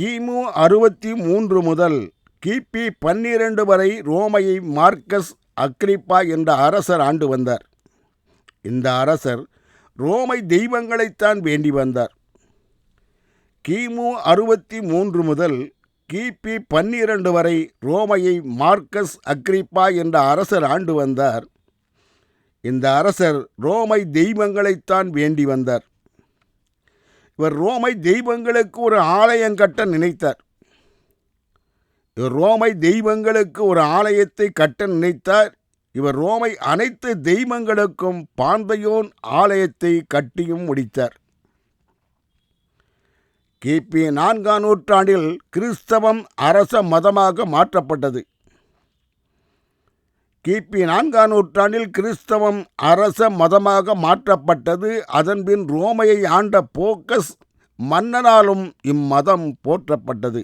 கிமு அறுபத்தி மூன்று முதல் கிபி பன்னிரண்டு வரை ரோமையை மார்க்கஸ் அக்ரிப்பா என்ற அரசர் ஆண்டு வந்தார். இந்த அரசர் ரோமை தெய்வங்களைத்தான் வேண்டி வந்தார். கிமு அறுபத்தி மூன்று முதல் கிபி பன்னிரண்டு வரை ரோமையை மார்க்கஸ் அக்ரிப்பா என்ற அரசர் ஆண்டு வந்தார். இந்த அரசர் ரோமை தெய்வங்களைத்தான் வேண்டி வந்தார். இவர் ரோமை தெய்வங்களுக்கு ஒரு ஆலயம் கட்ட நினைத்தார். இவர் ரோமை தெய்வங்களுக்கு ஒரு ஆலயத்தை கட்ட நினைத்தார். இவர் ரோமை அனைத்து தெய்வங்களுக்கும் பாந்தையோன் ஆலயத்தை கட்டியும் முடித்தார். கிபி நான்காம் நூற்றாண்டில் கிறிஸ்தவம் அரச மதமாக மாற்றப்பட்டது. கிபி நான்காம் நூற்றாண்டில் கிறிஸ்தவம் அரச மதமாக மாற்றப்பட்டது. அதன்பின் ரோமையை ஆண்ட போக்கஸ் மன்னனாலும் இம்மதம் போற்றப்பட்டது.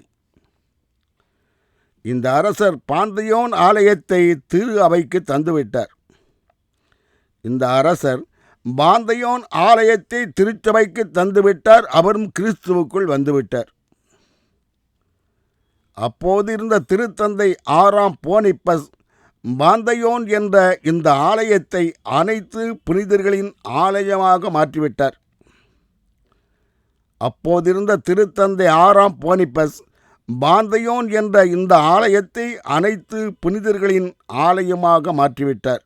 இந்த அரசர் பாந்தையோன் ஆலயத்தை திரு அவைக்கு தந்துவிட்டார். இந்த அரசர் பாந்தையோன் ஆலயத்தை திருச்சபைக்கு தந்துவிட்டார். அவரும் கிறிஸ்துவுக்குள் வந்துவிட்டார். அப்போது இருந்த திருத்தந்தை ஆறாம் போனிப்பஸ் பாந்தையோன் என்ற இந்த ஆலயத்தை அனைத்து புனிதர்களின் ஆலயமாக மாற்றிவிட்டார். அப்போதிருந்த திருத்தந்தை ஆறாம் போனிப்பஸ் பாந்தையோன் என்ற இந்த ஆலயத்தை அனைத்து புனிதர்களின் ஆலயமாக மாற்றிவிட்டார்.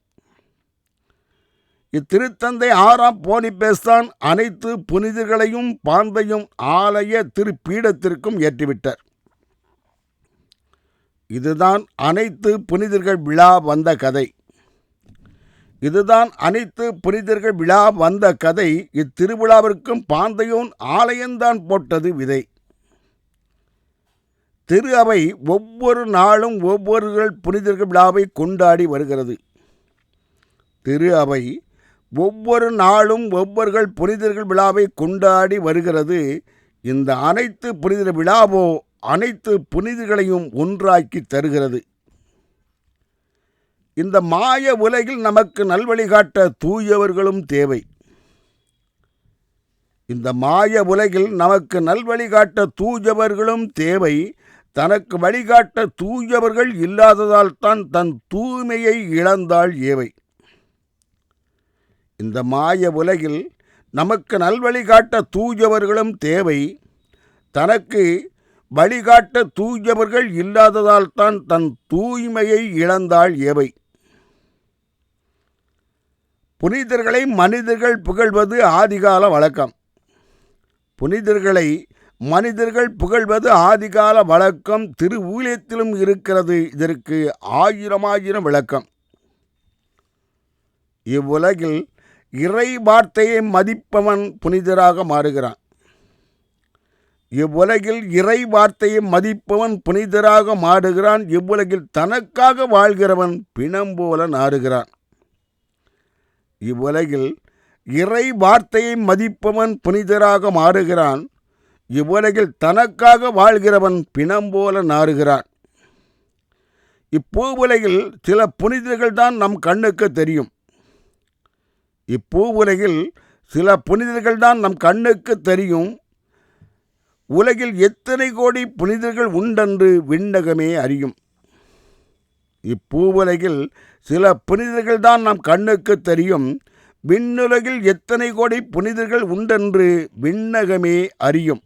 இத்திருத்தந்தை ஆறாம் போனிப்பேஸ்தான் அனைத்து புனிதர்களையும் பாந்தையும் ஆலய திருப்பீடத்திற்கும் ஏற்றிவிட்டார். இதுதான் அனைத்து புனிதர்கள் விழா வந்த கதை. இதுதான் அனைத்து புனிதர்கள் விழா வந்த கதை. இத்திருவிழாவிற்கும் பாந்தையோன் ஆலயம்தான் போட்டது விதை. திரு அவை ஒவ்வொரு நாளும் ஒவ்வொரு புனிதர்கள் விழாவை கொண்டாடி வருகிறது. திரு அவை ஒவ்வொரு நாளும் ஒவ்வொரு புனிதர்கள் விழாவை கொண்டாடி வருகிறது. இந்த அனைத்து புனிதர் விழாவோ அனைத்து புனிதர்களையும் ஒன்றாக்கி தருகிறது. இந்த மாய உலகில் நமக்கு நல்வழிகாட்ட தூயவர்களும் தேவை. இந்த மாய உலகில் நமக்கு நல்வழிகாட்ட தூயவர்களும் தேவை. தனக்கு வழிகாட்ட தூயவர்கள் இல்லாததால் தான் தன் தூய்மையை இழந்தாள் ஏவை. இந்த மாய உலகில் நமக்கு நல்வழிகாட்ட தூயவர்களும் தேவை. தனக்கு வழிகாட்ட தூயவர்கள் இல்லாததால்தான் தன் தூய்மையை இழந்தாள் எவை புனிதர்களை மனிதர்கள் புகழ்வது ஆதிகால வழக்கம். புனிதர்களை மனிதர்கள் புகழ்வது ஆதிகால வழக்கம் திரு ஊழியத்திலும் இருக்கிறது. இதற்கு ஆயிரம் ஆயிரம் விளக்கம். இவ்வுலகில் இறை வார்த்தையை மதிப்பவன் புனிதராக மாறுகிறான். இவ்வுலகில் இறை வார்த்தையை மதிப்பவன் புனிதராக மாறுகிறான். இவ்வுலகில் தனக்காக வாழ்கிறவன் பிணம் போல நாறுகிறான். இவ்வுலகில் இறை வார்த்தையை மதிப்பவன் புனிதராக மாறுகிறான். இவ்வுலகில் தனக்காக வாழ்கிறவன் பிணம் போல நாறுகிறான். இப்பூவுலகில் சில புனிதர்கள் தான் நம் கண்ணுக்கு தெரியும். இப்பூவுலகில் சில புனிதர்கள் தான் நம் கண்ணுக்கு தெரியும். உலகில் எத்தனை கோடி புனிதர்கள் உண்டென்று விண்ணகமே அறியும். இப்பூவுலகில் சில புனிதர்கள் தான் நம் கண்ணுக்கு தெரியும். விண்ணுலகில் எத்தனை கோடி புனிதர்கள் உண்டென்று விண்ணகமே அறியும்.